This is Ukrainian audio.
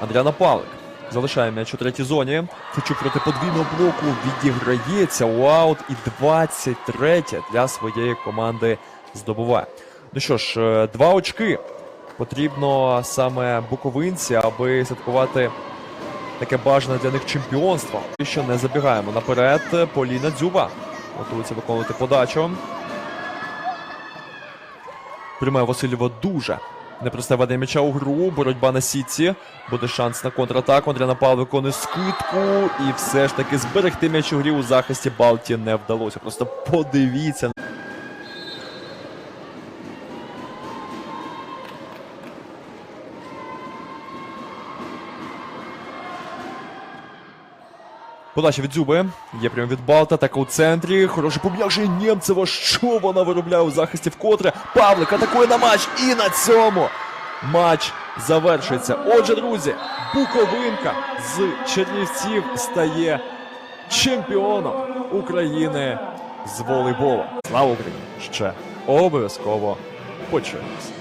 Андріана Павлик. Залишає м'яч у третій зоні. Фечук проти подвійного блоку відіграється у аут і 23 для своєї команди здобуває. Ну що ж, е, два очки потрібно саме буковинці, аби святкувати таке бажане для них чемпіонство. І що не забігаємо наперед. Поліна Дзюба готується виконувати подачу. Приймає Васильєва дуже. Непросте ведення м'яча у гру. Боротьба на сітці. Буде шанс на контратаку. Андріана Павло виконує скидку. І все ж таки зберегти м'яч у грі у захисті Балті не вдалося. Просто подивіться. Подача від Дзюби. Є прямо від Балта. Так у центрі. Хороший пом'як же Нємцева. Що вона виробляє у захисті вкотре? Павлик атакує на матч. І на цьому матч завершується. Отже, друзі, Буковинка з Чернівців стає чемпіоном України з волейболу. Слава Україні! Ще обов'язково почуємось.